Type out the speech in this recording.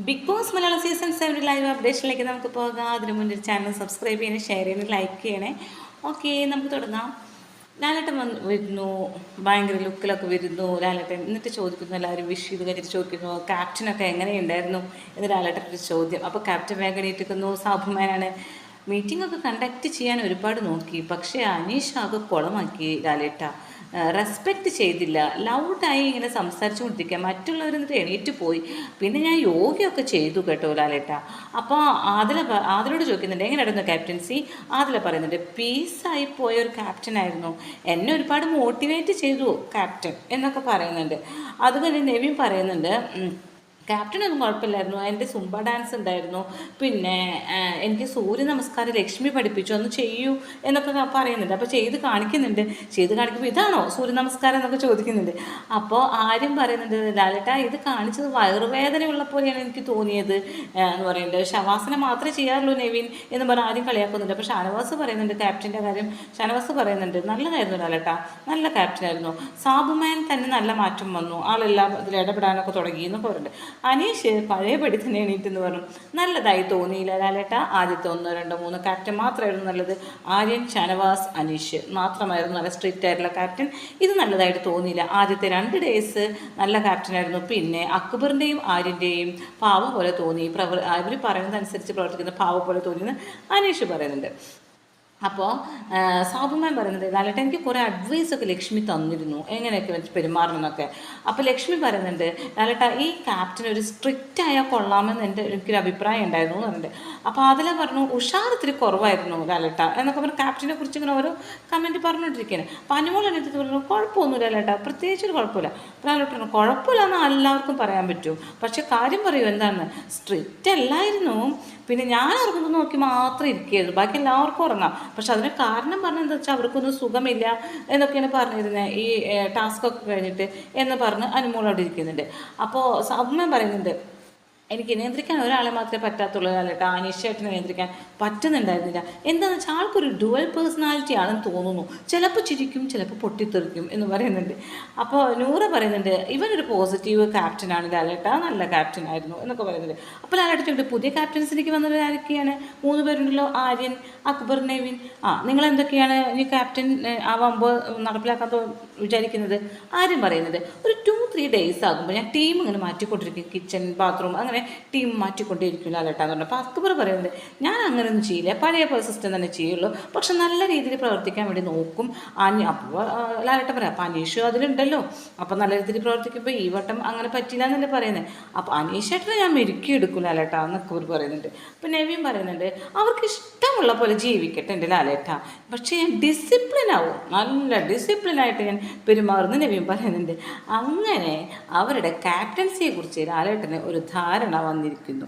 Bigg Boss Malayalam season seven live അപ്ഡേഷനിലേക്ക് നമുക്ക് പോകാം. അതിനു മുന്നിൽ ചാനൽ സബ്സ്ക്രൈബ് ചെയ്യണേ ഷെയർ ചെയ്യണേ ലൈക്ക് ചെയ്യണേ. ഓക്കെ നമുക്ക് തുടങ്ങാം. ലാലേട്ടൻ വന്ന് വരുന്നു. ഭയങ്കര ലുക്കിലൊക്കെ വരുന്നു. ലാലേട്ടൻ എന്നിട്ട് ചോദിക്കുന്നു എല്ലാവരും വിഷ് ചെയ്ത് കഴിഞ്ഞിട്ട് ചോദിക്കുന്നു ക്യാപ്റ്റനൊക്കെ എങ്ങനെയുണ്ടായിരുന്നു? എന്ന് ലാലേട്ടന്റെ ചോദ്യം. അപ്പോൾ ക്യാപ്റ്റൻ വേഗം എണീറ്റിരിക്കുന്നു. സാബുമാനാണ് മീറ്റിംഗ് ഒക്കെ കണ്ടക്ട് ചെയ്യാൻ ഒരുപാട് നോക്കി. പക്ഷേ അനീഷ് ആകെ കുളമാക്കി ലാലേട്ട. റെസ്പെക്റ്റ് ചെയ്തില്ല. ലൗഡായി ഇങ്ങനെ സംസാരിച്ചു കൊണ്ടിരിക്കുക. മറ്റുള്ളവർ എന്നിട്ട് എണീറ്റ് പോയി. പിന്നെ ഞാൻ യോഗയൊക്കെ ചെയ്തു കേട്ടോ ലാലേട്ട. അപ്പോൾ ആദില ആദിലോട് ചോദിക്കുന്നുണ്ട് എങ്ങനെയായിരുന്നു ക്യാപ്റ്റൻസി ആദില പറയുന്നുണ്ട് പീസായി പോയ ഒരു ക്യാപ്റ്റൻ ആയിരുന്നു. എന്നെ ഒരുപാട് മോട്ടിവേറ്റ് ചെയ്തു ക്യാപ്റ്റൻ എന്നൊക്കെ പറയുന്നുണ്ട്. അതുപോലെ നെവിൻ പറയുന്നുണ്ട് ക്യാപ്റ്റനൊന്നും കുഴപ്പമില്ലായിരുന്നു. എന്റെ സുംബ ഡാൻസ് ഉണ്ടായിരുന്നു. പിന്നെ എനിക്ക് സൂര്യ നമസ്കാരം ലക്ഷ്മി പഠിപ്പിച്ചു. ഒന്ന് ചെയ്യൂ എന്നൊക്കെ പറയുന്നുണ്ട്. അപ്പോൾ ചെയ്ത് കാണിക്കുന്നുണ്ട്. ചെയ്ത് കാണിക്കുമ്പോൾ ഇതാണോ സൂര്യ നമസ്കാരം എന്നൊക്കെ ചോദിക്കുന്നുണ്ട്. അപ്പോൾ ആരും പറയുന്നുണ്ട് ലാലിട്ട ഇത് കാണിച്ചത് വയറുവേദനയുള്ള പോലെയാണ് എനിക്ക് തോന്നിയത് എന്ന് പറയുന്നുണ്ട്. ശവാസന മാത്രമേ ചെയ്യാറുള്ളൂ നെവിൻ എന്ന് പറഞ്ഞാൽ ആരും കളിയാക്കുന്നുണ്ട്. അപ്പോൾ ഷാനവാസ് പറയുന്നുണ്ട് ക്യാപ്റ്റന്റെ കാര്യം. ഷാനവാസ് പറയുന്നുണ്ട് നല്ലതായിരുന്നു ലാലേട്ടാ നല്ല ക്യാപ്റ്റനായിരുന്നു. സാബുമാൻ തന്നെ നല്ല മാറ്റം വന്നു. ആളെല്ലാം ഇതിൽ ഇടപെടാനൊക്കെ തുടങ്ങി എന്നൊക്കെ പറയുന്നുണ്ട്. അനീഷ് പഴയപടി തന്നെ എണീറ്റെന്ന് പറഞ്ഞു. നല്ലതായി തോന്നിയില്ല ലാലേട്ട. ആദ്യത്തെ ഒന്നോ രണ്ടോ മൂന്നോ ക്യാപ്റ്റൻ മാത്രമായിരുന്നു നല്ലത്. ആര്യൻ ഷനവാസ് അനീഷ് മാത്രമായിരുന്നു നല്ല സ്ട്രിക്റ്റ് ആയിട്ടുള്ള ക്യാപ്റ്റൻ ഇത് നല്ലതായിട്ട് തോന്നിയില്ല. ആദ്യത്തെ രണ്ട് ഡേയ്സ് നല്ല ക്യാപ്റ്റനായിരുന്നു പിന്നെ അക്ബറിന്റെയും ആര്യന്റെയും പാവ പോലെ തോന്നി. പ്രവർ അവർ പറയുന്നതനുസരിച്ച് പ്രവർത്തിക്കുന്ന പാവ പോലെ തോന്നിയെന്ന് അനീഷ് പറയുന്നുണ്ട്. അപ്പോൾ സാബുമാൻ പറയുന്നത് ലാലേട്ടൻ എനിക്ക് കുറേ അഡ്വൈസൊക്കെ ലക്ഷ്മി തന്നിരുന്നു. എങ്ങനെയൊക്കെ വെച്ച് പെരുമാറണം എന്നൊക്കെ. അപ്പോൾ ലക്ഷ്മി പറയുന്നുണ്ട് ലാലേട്ട ഈ ക്യാപ്റ്റൻ ഒരു സ്ട്രിക്റ്റ് ആയാൽ കൊള്ളാമെന്ന് എന്റെ എനിക്കൊരു അഭിപ്രായം ഉണ്ടായിരുന്നു എന്ന് പറഞ്ഞിട്ട്. അപ്പോൾ അതിലെ പറഞ്ഞു ഉഷാർ ഇത്തിരി കുറവായിരുന്നു ലാലേട്ട. എന്നൊക്കെ പറഞ്ഞു ക്യാപ്റ്റനെ കുറിച്ച് ഇങ്ങനെ ഓരോ കമന്റ് പറഞ്ഞുകൊണ്ടിരിക്കുകയാണ്. അപ്പോൾ അനുമോൾ എന്റെ പറഞ്ഞു കുഴപ്പമൊന്നുമില്ല ലാലേട്ട പ്രത്യേകിച്ച് ഒരു കുഴപ്പമില്ല. അപ്പോൾ ലാലേട്ട പറഞ്ഞു കുഴപ്പമില്ല എന്ന് എല്ലാവർക്കും പറയാൻ പറ്റും. പക്ഷേ കാര്യം പറയൂ എന്താണ് സ്ട്രിക്റ്റ് അല്ലായിരുന്നു. പിന്നെ ഞാൻ ഉറങ്ങുന്നത് നോക്കി മാത്രം ഇരിക്കുകയായിരുന്നു ബാക്കി എല്ലാവർക്കും ഉറങ്ങാം. പക്ഷെ അതിന് കാരണം പറഞ്ഞതെന്ന് വെച്ചാൽ അവർക്കൊന്നും സുഖമില്ല എന്നൊക്കെയാണ് പറഞ്ഞിരുന്നത് ഈ ടാസ്ക് ഒക്കെ കഴിഞ്ഞിട്ട് എന്ന് പറഞ്ഞ് അനുമോൾ അവിടെ ഇരിക്കുന്നുണ്ട്. അപ്പോൾ അമ്മ പറയുന്നുണ്ട് എനിക്ക് നിയന്ത്രിക്കാൻ ഒരാളെ മാത്രമേ പറ്റാത്തുള്ളൂ കേട്ടോ അനീഷേട്ടനെ നിയന്ത്രിക്കാൻ പറ്റുന്നുണ്ടായിരുന്നില്ല. എന്താണെന്ന് വെച്ചാൽ ആൾക്കൊരു ഡുവൽ പേഴ്സണാലിറ്റി ആണെന്ന് തോന്നുന്നു. ചിലപ്പോൾ ചിരിക്കും ചിലപ്പോൾ പൊട്ടിത്തെറിക്കും എന്ന് പറയുന്നുണ്ട്. അപ്പോൾ നൂറ പറയുന്നുണ്ട് ഇവനൊരു പോസിറ്റീവ് ക്യാപ്റ്റനാണ് ലാലേട്ട നല്ല ക്യാപ്റ്റൻ ആയിരുന്നു എന്നൊക്കെ പറയുന്നുണ്ട്. അപ്പോൾ ലാലേട്ട ചോദിച്ചു പുതിയ ക്യാപ്റ്റൻസിലേക്ക് വന്നവർ ആരൊക്കെയാണ്? മൂന്ന് പേരുണ്ടല്ലോ ആര്യൻ അക്ബർ നെവിൻ. ആ നിങ്ങൾ എന്തൊക്കെയാണ് ഇനി ക്യാപ്റ്റൻ ആവുമ്പോൾ നടപ്പിലാക്കാൻ വിചാരിക്കുന്നത്? ആര്യൻ പറയുന്നത് ഒരു ത്രീ ഡേയ്സ് ആകുമ്പോൾ ഞാൻ ടീം ഇങ്ങനെ മാറ്റിക്കൊണ്ടിരിക്കും. കിച്ചൺ ബാത്റൂം അങ്ങനെ ടീം മാറ്റിക്കൊണ്ടിരിക്കും ലാലേട്ടാന്ന് പറഞ്ഞു. അപ്പോൾ അക്ബർ പറയുന്നത് ഞാൻ അങ്ങനെ ഒന്നും ചെയ്യില്ല. പഴയ പോലെ സിസ്റ്റം തന്നെ ചെയ്യുള്ളൂ. പക്ഷെ നല്ല രീതിയിൽ പ്രവർത്തിക്കാൻ വേണ്ടി നോക്കും. അനി അപ്പോൾ ലാലട്ട പറയാം അപ്പോൾ അനീഷ് അതിലുണ്ടല്ലോ. അപ്പോൾ നല്ല രീതിയിൽ പ്രവർത്തിക്കുമ്പോൾ ഈ വട്ടം അങ്ങനെ പറ്റില്ല എന്നല്ലേ പറയുന്നത് അപ്പോൾ അനീഷേട്ടനെ ഞാൻ മെരുക്കി എടുക്കും ലാലേട്ട എന്ന് അക്ബർ പറയുന്നുണ്ട്. അപ്പോൾ നവീൻ പറയുന്നുണ്ട് അവർക്ക് ഇഷ്ടമുള്ള പോലെ ജീവിക്കട്ടെ എന്റെ ലാലേട്ട. പക്ഷേ ഞാൻ ഡിസിപ്ലിൻ ആവും. നല്ല ഡിസിപ്ലിനായിട്ട് ഞാൻ പെരുമാറുന്നു. നവീൻ പറയുന്നുണ്ട് അങ്ങനെ അവരുടെ ക്യാപ്റ്റൻസിയെക്കുറിച്ച് ലാലേട്ടന് ഒരു ധാരണ വന്നിരിക്കുന്നു.